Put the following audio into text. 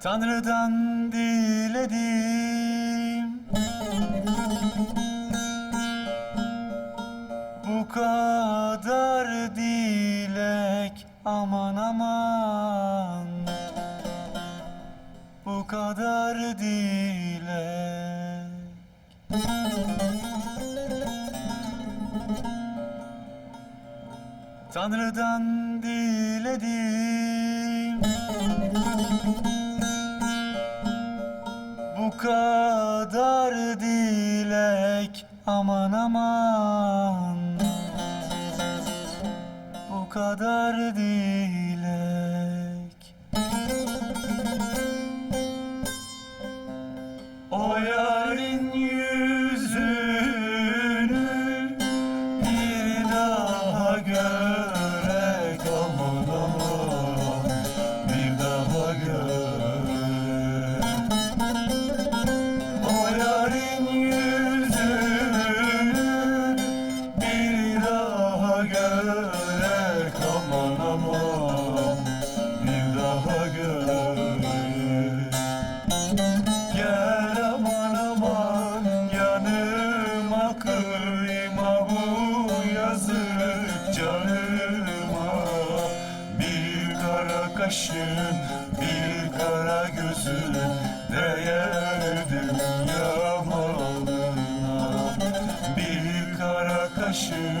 Tanrı'dan diledim. Bu kadar dilek aman aman. Bu kadar dilek. Tanrı'dan diledim Bu kadar dilek. Aman aman. Bu kadar dilek. O kaşın bir kara gözün değer dünya malına Bir kara kaşın